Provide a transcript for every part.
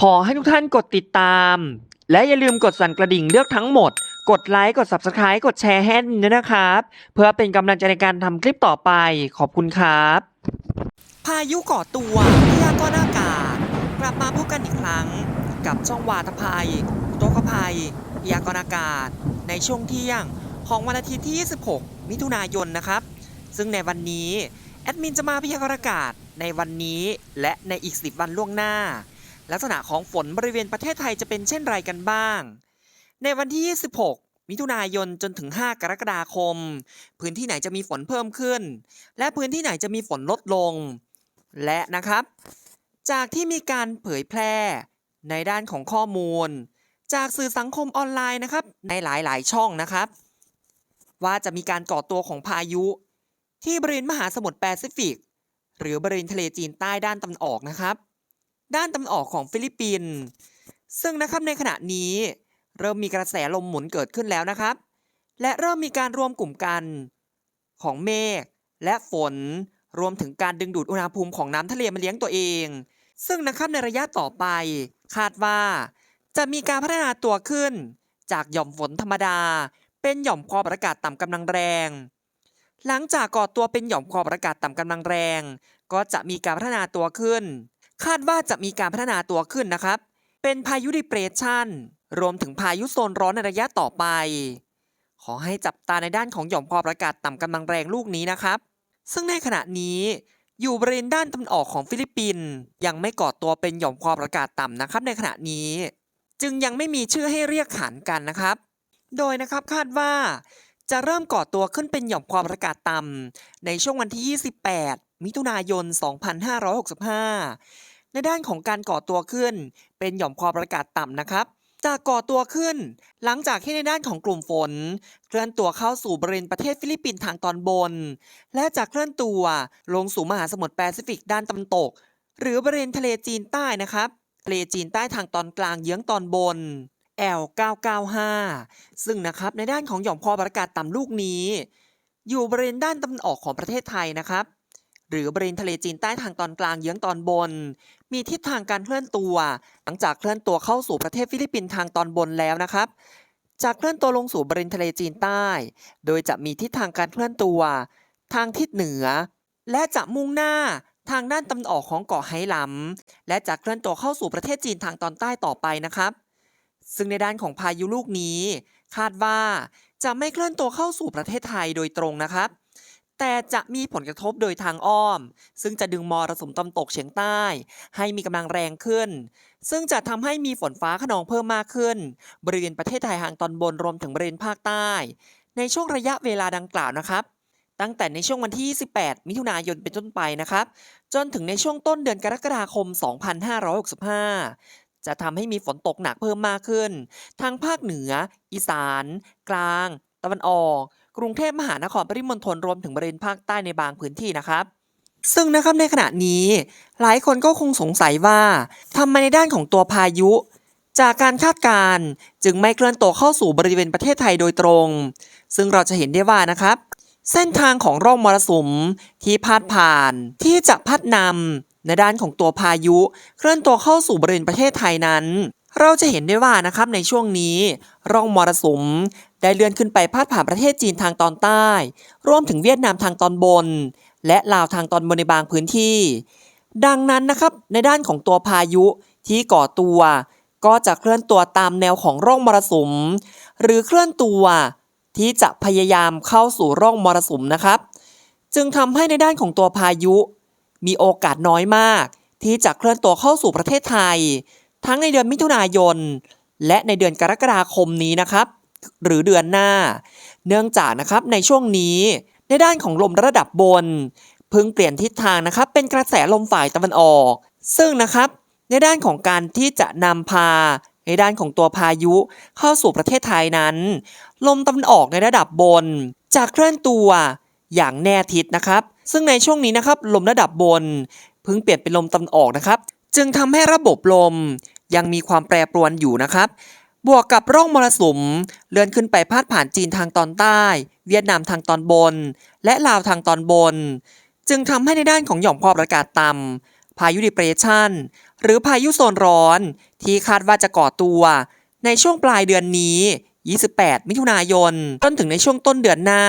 ขอให้ทุกท่านกดติดตาม และอย่าลืมกดสั่นกระดิ่งเลือกทั้งหมด กดไลค์ กด Subscribe กดแชร์ให้ด้วยนะครับ เพื่อเป็นกำลังใจในการทำคลิปต่อไป ขอบคุณครับ พายุก่อตัวพยากรณ์อากาศ กลับมาพบกันอีกครั้ง กับช่องวาตภัยอุทกภัยพยากรณ์อากาศ ในช่วงเที่ยงของวันอาทิตย์ที่ 26 มิถุนายนนะครับ ซึ่งในวันนี้แอดมินจะมาพยากรณ์อากาศในวันนี้และในอีก 10 วันล่วงหน้า ลักษณะของฝนบริเวณประเทศไทยจะเป็นเช่นไรกันบ้าง ในวันที่ 26 มิถุนายนจนถึง 5 กรกฎาคม พื้นที่ไหนจะมีฝนเพิ่มขึ้น และพื้นที่ไหนจะมีฝนลดลง และนะครับ จากที่มีการเผยแพร่ในด้านของข้อมูล จากสื่อสังคมออนไลน์นะครับ ในหลายๆ ช่องนะครับ ว่าจะมีการก่อตัวของพายุ ที่บริเวณมหาสมุทรแปซิฟิกหรือบริเวณทะเลจีนใต้ด้านตะวันออกนะครับ ด้านตะวันออกของฟิลิปปินส์ซึ่งนะครับในขณะนี้เริ่มมีกระแสลมหมุนเกิดขึ้นแล้วนะครับ และเริ่มมีการรวมกลุ่มกันของเมฆและฝนรวมถึงการดึงดูดอุณหภูมิของน้ำทะเลมาเลี้ยงตัวเอง ซึ่งนะครับในระยะต่อไป คาดว่า จะมีการพัฒนาตัวขึ้น จากหย่อมฝนธรรมดา เป็นหย่อมความอากาศต่ำกำลังแรง หลังจากก่อตัวเป็นหย่อมความอากาศต่ำกำลังแรง ก็จะมีการพัฒนาตัวขึ้น คาดว่าจะมีการพัฒนาตัวขึ้นนะครับ เป็นพายุดิเปรสชันรวมถึงพายุโซนร้อนในระยะต่อไป ขอให้จับตาในด้านของหย่อมความกดอากาศต่ำกำลังแรงลูกนี้นะครับ ซึ่งในขณะนี้อยู่บริเวณด้านตะวันออกของฟิลิปปินส์ยังไม่ก่อตัวเป็นหย่อมความกดอากาศต่ำนะครับ ในขณะนี้ จึงยังไม่มีชื่อให้เรียกขานกันนะครับ โดยนะครับคาดว่า จะเริ่มก่อตัวขึ้นเป็นหย่อมความกดอากาศต่ำในช่วงวันที่ 28 มิถุนายน 2565 ในด้านของการก่อตัวขึ้น เป็นหย่อมความกดอากาศต่ำนะครับจะก่อตัวขึ้น หลังจากที่ในด้านของกลุ่มฝน เคลื่อนตัวเข้าสู่บริเวณประเทศฟิลิปปินส์ทางตอนบน และจะเคลื่อนตัวลงสู่มหาสมุทรแปซิฟิกด้านตะวันตก หรือบริเวณทะเลจีนใต้นะครับทะเลจีนใต้ทางตอนกลางเยื้องตอนบน L995 ซึ่งนะครับในด้านของหย่อมความกดอากาศต่ำลูกนี้ อยู่บริเวณด้านตะวันออกของประเทศไทยนะครับ หรือบริเวณทะเลจีนใต้ทางตอนกลางเยื้องตอนบน มีทิศทางการเคลื่อนตัว หลังจากเคลื่อนตัวเข้าสู่ประเทศฟิลิปปินส์ทางตอนบนแล้วนะครับจะเคลื่อนตัวลงสู่บริเวณทะเลจีนใต้ โดยจะมีทิศทางการเคลื่อนตัว ทางทิศเหนือ และจะมุ่งหน้าทางด้านตะวันออกของเกาะไหหลำและจะเคลื่อนตัวเข้าสู่ประเทศจีนทางตอนใต้ต่อไปนะครับ ซึ่งในด้านของพายุลูกนี้ คาดว่าจะไม่เคลื่อนตัวเข้าสู่ประเทศไทยโดยตรงนะครับ แต่จะมีผลกระทบโดยทางอ้อม ซึ่งจะดึงมรสุมตะวันตกเฉียงใต้ ให้มีกำลังแรงขึ้น ซึ่งจะทำให้มีฝนฟ้าขนองเพิ่มมากขึ้น บริเวณประเทศไทยทางตอนบนรวมถึงบริเวณภาคใต้ ในช่วงระยะเวลาดังกล่าวนะครับตั้งแต่ในช่วงวันที่28มิถุนายนเป็นต้นไปนะครับ จนถึงในช่วงต้นเดือนกรกฎาคม 2565 จะทำให้มีฝนตกหนักเพิ่มมากขึ้นทางภาคเหนือ อีสาน กลาง ตะวันออก กรุงเทพมหานครปริมณฑลรวมถึงบริเวณภาคใต้ในบางพื้นที่นะครับ ซึ่งนะครับในขณะนี้ หลายคนก็คงสงสัยว่าทำไมในด้านของตัวพายุ จากการคาดการณ์จึงไม่เคลื่อนตัวเข้าสู่บริเวณประเทศไทยโดยตรง ซึ่งเราจะเห็นได้ว่านะครับ เส้นทางของร่องมรสุมที่พาดผ่านที่จะพัดนำ ในด้านของตัวพายุ เคลื่อนตัวเข้าสู่บริเวณประเทศไทยนั้น เราจะเห็นได้ว่านะครับในช่วงนี้ ร่องมรสุมได้เลื่อนขึ้นไปพาดผ่านประเทศจีนทางตอนใต้ รวมถึงเวียดนามทางตอนบน และลาวทางตอนบนในบางพื้นที่ ดังนั้นนะครับในด้านของตัวพายุที่ก่อตัว ก็จะเคลื่อนตัวตามแนวของร่องมรสุม หรือเคลื่อนตัว ที่จะพยายามเข้าสู่ร่องมรสุมนะครับ จึงทำให้ในด้านของตัวพายุ มีโอกาสน้อยมาก ที่จะเคลื่อนตัวเข้าสู่ประเทศไทย ทั้งในเดือนมิถุนายน และในเดือนกรกฎาคมนี้นะครับ หรือเดือนหน้า เนื่องจากนะครับในช่วงนี้ในด้านของลมระดับบนเพิ่งเปลี่ยนทิศทางนะครับ เป็นกระแสลมฝ่ายตะวันออก ซึ่งนะครับในด้านของการที่จะนำพาในด้านของตัวพายุเข้าสู่ประเทศไทยนั้น ลมตะวันออกในระดับบนจะเคลื่อนตัว อย่างแน่ทิศนะครับ ซึ่งในช่วงนี้นะครับลมระดับบนเพิ่งเปลี่ยนเป็นลมตะวันออกนะครับ จึงทำให้ระบบลมยังมีความแปรปรวนอยู่นะครับ บวกกับร่องมรสุมเลื่อนขึ้นไปพาดผ่านจีนทางตอนใต้ เวียดนามทางตอนบน และลาวทางตอนบน จึงทำให้ในด้านของหย่อมความอากาศต่ำพายุดิเปรสชันหรือพายุโซนร้อน ที่คาดว่าจะก่อตัวในช่วงปลายเดือนนี้ 28 มิถุนายน จนถึงในช่วงต้นเดือนหน้า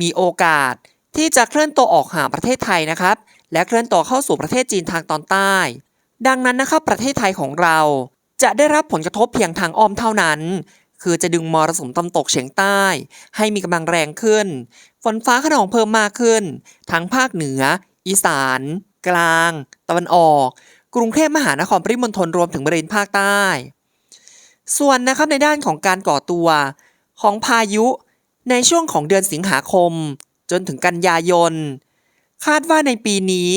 มีโอกาสที่จะเคลื่อนตัวออกห่างประเทศไทยนะครับ และเคลื่อนตัวเข้าสู่ประเทศจีนทางตอนใต้ ดังนั้นนะครับประเทศไทยของเรา จะได้รับผลกระทบเพียงทางอ้อมเท่านั้น คือจะดึงมรสุมตะวันตกเฉียงใต้ ให้มีกำลังแรงขึ้น ฝนฟ้าขนองเพิ่มมากขึ้น ทั้งภาคเหนือ อีสาน กลาง ตะวันออก กรุงเทพมหานครปริมณฑลรวมถึงบริเวณภาคใต้ ส่วนนะครับในด้านของการก่อตัวของพายุ ในช่วงของเดือนสิงหาคม จนถึงกันยายน คาดว่าในปีนี้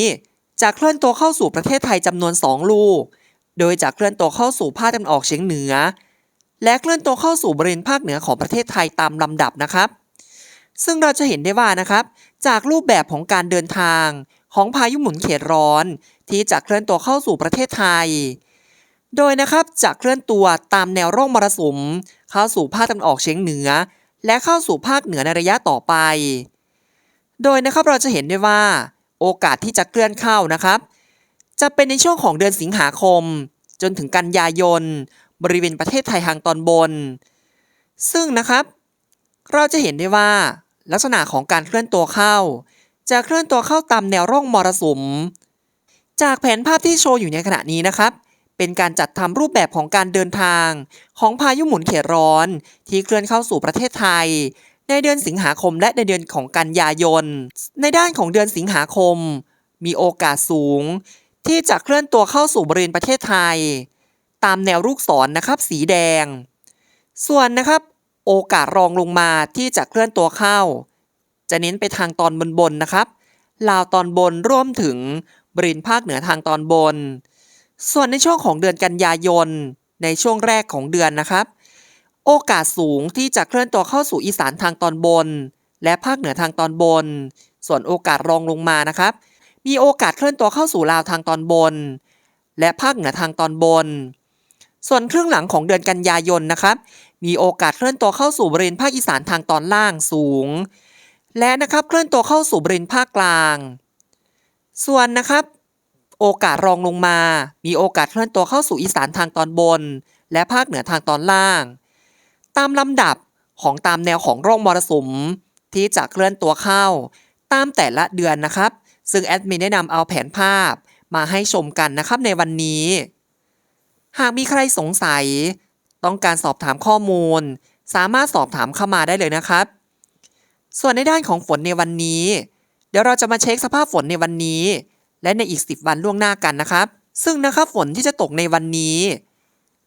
จะเคลื่อนตัวเข้าสู่ประเทศไทยจำนวน 2 ลูก โดยจะเคลื่อนตัวเข้าสู่ภาคตะวันออกเฉียงเหนือ และเคลื่อนตัวเข้าสู่บริเวณภาคเหนือของประเทศไทยตามลำดับนะครับ ซึ่งเราจะเห็นได้ว่านะครับ จากรูปแบบของการเดินทางของพายุหมุนเขตร้อน ที่จะเคลื่อนตัวเข้าสู่ประเทศไทย โดยนะครับจะเคลื่อนตัวตามแนวร่องมรสุมเข้าสู่ภาคตะวันออกเฉียงเหนือ และเข้าสู่ภาคเหนือในระยะต่อไป โดยนะครับเราจะเห็นได้ว่า โอกาสที่จะเคลื่อนเข้านะครับ จะเป็นในช่วงของเดือนสิงหาคม จนถึงกันยายน บริเวณประเทศไทยทางตอนบน ซึ่งนะครับ เราจะเห็นได้ว่า ลักษณะของการเคลื่อนตัวเข้า จะเคลื่อนตัวเข้าตามแนวร่องมรสุม จากแผนภาพที่โชว์อยู่ในขณะนี้นะครับ เป็นการจัดทำรูปแบบของการเดินทาง ของพายุหมุนเขตร้อน ที่เคลื่อนเข้าสู่ประเทศไทย ในเดือนสิงหาคมและในเดือนของกันยายน ในด้านของเดือนสิงหาคม มีโอกาสสูง ที่จะเคลื่อนตัวเข้าสู่บริเวณประเทศไทย ตามแนวลูกศรนะครับสีแดง ส่วนนะครับ โอกาสรองลงมาที่จะเคลื่อนตัวเข้า จะเน้นไปทางตอนบนบนๆนะครับลาวตอนบนร่วมถึงบริเวณภาคเหนือทางตอนบน ส่วนในช่วงของเดือนกันยายน ในช่วงแรกของเดือนนะครับ โอกาสสูงที่จะเคลื่อนตัวเข้าสู่อีสานทางตอนบน และภาคเหนือทางตอนบน ส่วนโอกาสรองลงมานะครับ มีโอกาสเคลื่อนตัวเข้าสู่ลาวทางตอนบน และภาคเหนือทางตอนบน ส่วนครึ่งหลังของเดือนกันยายนนะครับ มีโอกาสเคลื่อนตัวเข้าสู่บริเวณภาคอีสานทางตอนล่างสูง และนะครับเคลื่อนตัวเข้าสู่บริเวณภาคกลาง ส่วนนะครับ โอกาสรองลงมา มีโอกาสเคลื่อนตัวเข้าสู่อีสานทางตอนบน และภาคเหนือทางตอนล่าง ตามลำดับของตามแนวของร่องมรสุม ที่จะเคลื่อนตัวเข้า ตามแต่ละเดือนนะครับ ซึ่งแอดมินได้นำเอาแผนภาพมาให้ชมกันนะครับในวันนี้ หากมีใครสงสัย ต้องการสอบถามข้อมูล สามารถสอบถามเข้ามาได้เลยนะครับ ส่วนในด้านของฝนในวันนี้ เดี๋ยวเราจะมาเช็คสภาพฝนในวันนี้ และในอีก 10 วันล่วงหน้ากันนะครับ ซึ่งนะครับฝนที่จะตกในวันนี้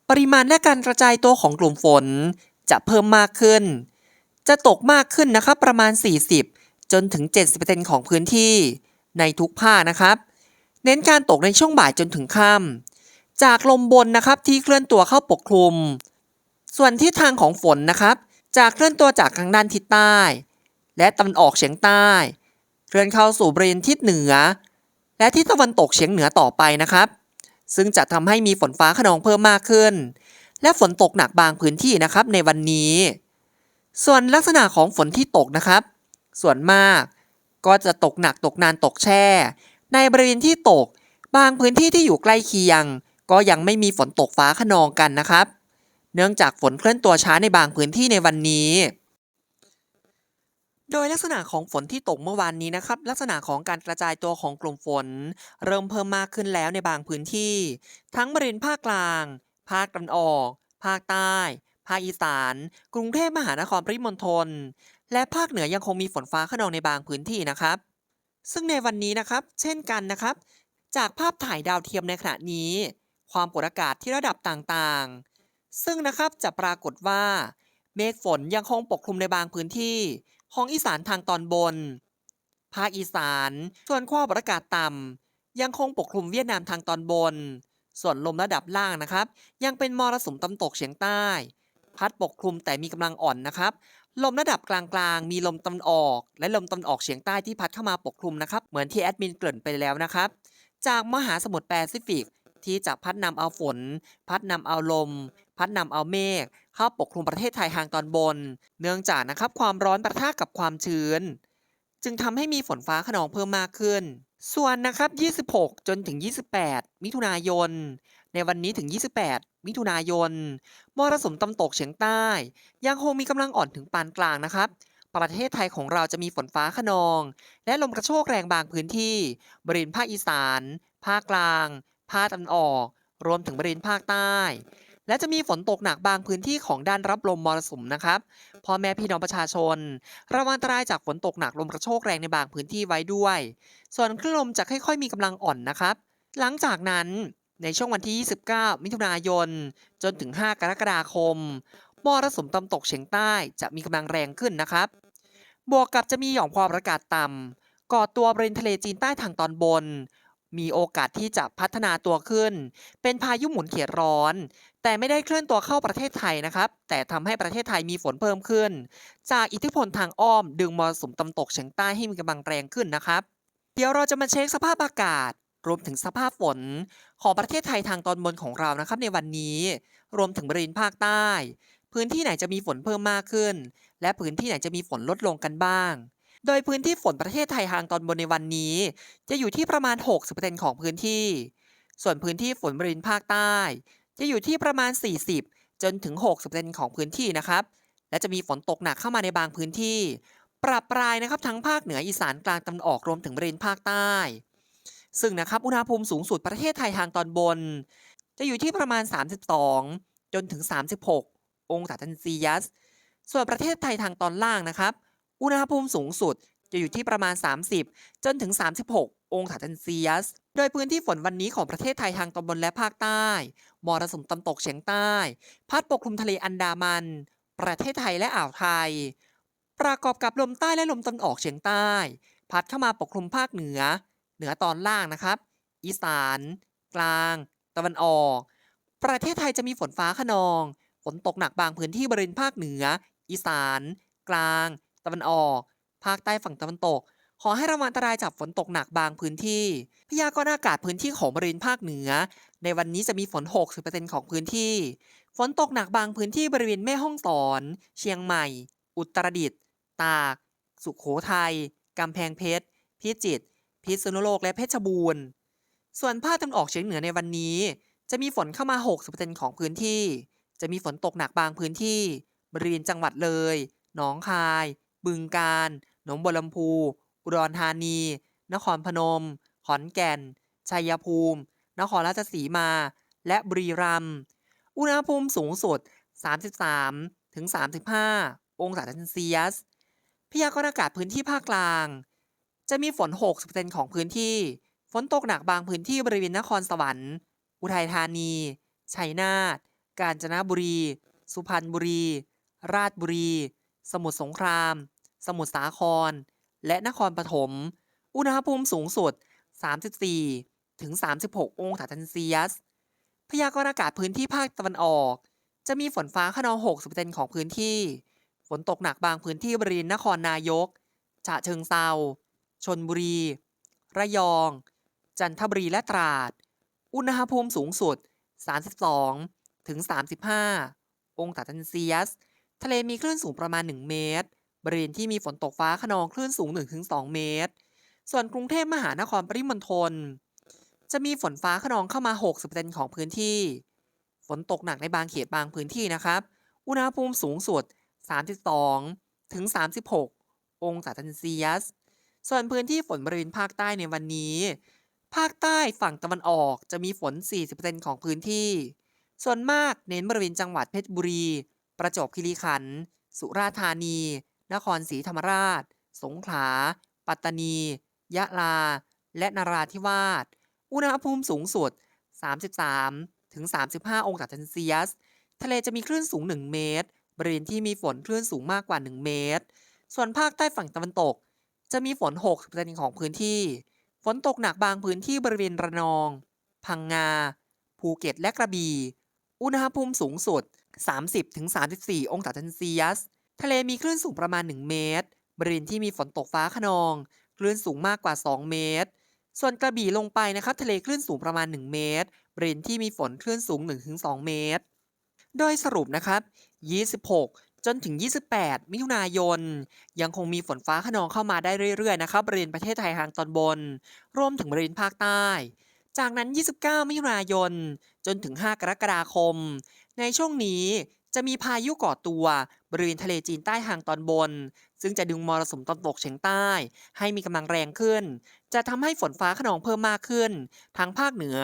ปริมาณและการกระจายตัวของกลุ่มฝนจะเพิ่มมากขึ้น จะตกมากขึ้นนะครับประมาณ 40 จนถึง 70%ของพื้นที่ในทุกภาคนะครับ เน้นการตกในช่วงบ่ายจนถึงค่ำจากลมบนนะครับที่เคลื่อนตัวเข้าปกคลุม ส่วนทิศทางของฝนนะครับจะเคลื่อนตัวจากทางด้านทิศใต้ และตะวันออกเฉียงใต้เคลื่อนเข้าสู่บริเวณทิศเหนือ และทิศตะวันตกเฉียงเหนือต่อไปนะครับ ซึ่งจะทำให้มีฝนฟ้าขนองเพิ่มมากขึ้น และฝนตกหนักบางพื้นที่นะครับในวันนี้ ส่วนลักษณะของฝนที่ตกนะครับ ส่วนมากก็จะตกหนักตกนานตกแช่ ในบริเวณที่ตก บางพื้นที่ที่อยู่ใกล้เคียง ก็ยังไม่มีฝนตกฟ้าขนองกันนะครับ เนื่องจากฝนเคลื่อนตัวช้าในบางพื้นที่ในวันนี้ โดยลักษณะของฝนที่ตกเมื่อวานนี้นะครับ ลักษณะของการกระจายตัวของกลุ่มฝน เริ่มเพิ่มมากขึ้นแล้วในบางพื้นที่ ทั้งบริเวณภาคกลาง ภาคตะวันออก ภาคใต้ ภาคอีสาน กรุงเทพมหานครปริมณฑลและภาคเหนือยังคงมีฝนฟ้าขนองในบางพื้นที่นะครับ ซึ่งในวันนี้นะครับ เช่นกันนะครับ จากภาพถ่ายดาวเทียมในขณะนี้ ความกดอากาศที่ระดับต่างๆ ซึ่งนะครับจะปรากฏว่า เมฆฝนยังคงปกคลุมในบางพื้นที่ ของอีสานทางตอนบน ภาคอีสานส่วนความอากาศต่ำยังคงปกคลุมเวียดนามทางตอนบน ส่วนลมระดับล่างนะครับ ยังเป็นมรสุมตะวันตกเฉียงใต้ พัดปกคลุมแต่มีกำลังอ่อนนะครับ ลมระดับกลางๆ มีลมตะวันออก และลมตะวันออกเฉียงใต้ที่พัดเข้ามาปกคลุมนะครับ เหมือนที่แอดมินเกริ่นไปแล้วนะครับ จากมหาสมุทรแปซิฟิก ที่จะพัดนำเอาฝน พัดนำเอาลม พัดนำเอาเมฆเข้าปกคลุมประเทศไทยทางตอนบน เนื่องจากนะครับความร้อนปะทะกับความชื้น จึงทำให้มีฝนฟ้าขนองเพิ่มมากขึ้น ส่วนนะครับ 26 จนถึง 28 มิถุนายน ในวันนี้ถึง 28 มิถุนายนมรสุมตะวันตกเฉียงใต้ ยังคงมีกำลังอ่อนถึงปานกลางนะครับประเทศไทยของเราจะมีฝนฟ้าขนอง และลมกระโชกแรงบางพื้นที่ บริเวณภาคอีสาน ภาคกลาง ภาคตะวันออก รวมถึงบริเวณภาคใต้ และจะมีฝนตกหนักบางพื้นที่ของด้านรับลมมรสุมนะครับพ่อแม่พี่น้องประชาชน ระวังอันตรายจากฝนตกหนักลมกระโชกแรงในบางพื้นที่ไว้ด้วย ส่วนคลื่นลมจะค่อยๆ มีกำลังอ่อนนะครับ หลังจากนั้นในช่วงวันที่ 29 มิถุนายน จนถึง 5 กรกฎาคม มรสุมตะวันตกเฉียงใต้จะมีกำลังแรงขึ้นนะครับ บวกกับจะมีหย่อมความกดอากาศต่ำก่อตัวบริเวณทะเลจีนใต้ทางตอนบน มีโอกาสที่จะพัฒนาตัวขึ้น เป็นพายุหมุนเขตร้อน แต่ไม่ได้เคลื่อนตัวเข้าประเทศไทยนะครับ แต่ทำให้ประเทศไทยมีฝนเพิ่มขึ้น จากอิทธิพลทางอ้อมดึงมรสุมตะวันตกเฉียงใต้ให้มีกำลังแรงขึ้นนะครับ เดี๋ยวเราจะมาเช็คสภาพอากาศ รวมถึงสภาพฝน ของประเทศไทยทางตอนบนของเรานะครับ ในวันนี้ รวมถึงบริเวณภาคใต้ พื้นที่ไหนจะมีฝนเพิ่มมากขึ้น และพื้นที่ไหนจะมีฝนลดลงกันบ้าง โดยพื้นที่ฝนประเทศไทยทางตอนบนในวันนี้ จะอยู่ที่ประมาณ 60%ของพื้นที่ ส่วนพื้นที่ฝนบริเวณภาคใต้ จะอยู่ที่ประมาณ 40 จนถึง 60%ของพื้นที่นะครับ และจะมีฝนตกหนักเข้ามาในบางพื้นที่ ปรับปรายนะครับทั้งภาคเหนืออีสานกลางตะวันออกรวมถึงบริเวณภาคใต้ ซึ่งนะครับอุณหภูมิสูงสุดประเทศไทยทางตอนบน จะอยู่ที่ประมาณ 32 จนถึง 36 องศาเซลเซียส ส่วนประเทศไทยทางตอนล่างนะครับ อุณหภูมิสูงสุดจะอยู่ที่ประมาณ 30 จนถึง 36 องศาเซลเซียส โดยพื้นที่ฝนวันนี้ของประเทศไทยทางตอนบนและภาคใต้ มรสุมตะวันตกเฉียงใต้ พัดปกคลุมทะเลอันดามัน ประเทศไทยและอ่าวไทย ประกอบกับลมใต้และลมตะวันออกเฉียงใต้ พัดเข้ามาปกคลุมภาคเหนือ เหนือตอนล่างนะครับ อีสาน กลาง ตะวันออก ประเทศไทยจะมีฝนฟ้าขนอง ฝนตกหนักบางพื้นที่บริเวณภาคเหนือ อีสาน กลาง ตะวันออก ภาคใต้ฝั่งตะวันตก ขอให้ระวังอันตรายจากฝนตกหนักบางพื้นที่ พยากรณ์อากาศพื้นที่ของบริเวณภาคเหนือ ในวันนี้จะมีฝน 60%ของพื้นที่ ฝนตกหนักบางพื้นที่บริเวณแม่ฮ่องสอน เชียงใหม่ อุตรดิตถ์ ตาก สุขโขทัย กำแพงเพชร พิจิตร พิษณุโลก และเพชรบูรณ์ ส่วนภาคตะวันออกเฉียงเหนือในวันนี้ จะมีฝนเข้ามา 60%ของพื้นที่ จะมีฝนตกหนักบางพื้นที่ บริเวณจังหวัดเลย หนองคาย บึงกาฬหนองบัวลำพู อุดรธานี นครพนม ขอนแก่น ชัยภูมิ นครราชสีมา และบุรีรัมย์ อุณหภูมิสูงสุด 33ถึง35 องศาเซลเซียส พยากรณ์อากาศพื้นที่ภาคกลาง จะมีฝน 60%ของพื้นที่ ฝนตกหนักบางพื้นที่บริเวณนครสวรรค์ อุทัยธานี ชัยนาท กาญจนบุรี สุพรรณบุรี ราชบุรี สมุทรสงคราม สมุทรสาคร และนครปฐม อุณหภูมิสูงสุด 34 ถึง 36 องศาเซลเซียส พยากรณ์อากาศพื้นที่ภาคตะวันออก จะมีฝนฟ้าขนอง60%ของพื้นที่ ฝนตกหนักบางพื้นที่บริเวณนครนายก ฉะเชิงเซา ชนบุรี ระยอง จันทบุรีและตราด อุณหภูมิสูงสุด 32 ถึง 35 องศาเซลเซียส ทะเลมีคลื่นสูงประมาณ 1 เมตร บริเวณที่มีฝนตกฟ้าขนองคลื่นสูง 1-2 เมตร ส่วนกรุงเทพมหานครปริมณฑลจะมีฝนฟ้าขนองเข้ามา 60%ของพื้นที่ ฝนตกหนักในบางเขตบางพื้นที่นะครับ อุณหภูมิสูงสุด 32 ถึง 36 องศาเซลเซียส ส่วนพื้นที่ฝนบริเวณภาคใต้ในวันนี้ ภาคใต้ฝั่งตะวันออกจะมีฝน 40%ของพื้นที่ ส่วนมากเน้นบริเวณจังหวัดเพชรบุรี ประจวบคีรีขันธ์ สุราษฎร์ธานี นครศรีธรรมราช สงขลา ปัตตานี ยะลา และนราธิวาส อุณหภูมิสูงสุด 33 ถึง 35 องศาเซลเซียส ทะเลจะมีคลื่นสูง 1 เมตร บริเวณที่มีฝนคลื่นสูงมากกว่า 1 เมตร ส่วนภาคใต้ฝั่งตะวันตก จะมีฝน 60%ของพื้นที่ ฝนตกหนักบางพื้นที่บริเวณระนอง พังงา ภูเก็ต และกระบี่ อุณหภูมิสูงสุด 30-34 องศาเซลเซียส ทะเลมีคลื่นสูงประมาณ 1 เมตร บริเวณที่มีฝนตกฟ้าขนอง คลื่นสูงมากกว่า 2 เมตร ส่วนกระบี่ลงไปนะครับ ทะเลคลื่นสูงประมาณ 1 เมตร บริเวณที่มีฝนคลื่นสูง 1-2 เมตร โดยสรุปนะครับ 26 จนถึง 28 มิถุนายน ยังคงมีฝนฟ้าขนองเข้ามาได้เรื่อยๆนะครับ บริเวณประเทศไทยทางตอนบน รวมถึงบริเวณภาคใต้จากนั้น 29 มิถุนายน จนถึง 5 กรกฎาคม ในช่วงนี้จะมีพายุก่อตัว บริเวณทะเลจีนใต้ทางตอนบน ซึ่งจะดึงมรสุมตะวันตกเฉียงใต้ ให้มีกำลังแรงขึ้น จะทำให้ฝนฟ้าขนองเพิ่มมากขึ้น ทั้งภาคเหนือ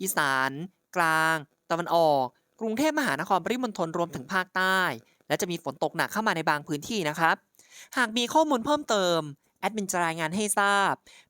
อีสาน กลาง ตะวันออก กรุงเทพมหานครปริมณฑลรวมถึงภาคใต้ และจะมีฝนตกหนักเข้ามาในบางพื้นที่นะครับ หากมีข้อมูลเพิ่มเติมแอดมินจะรายงานให้ทราบ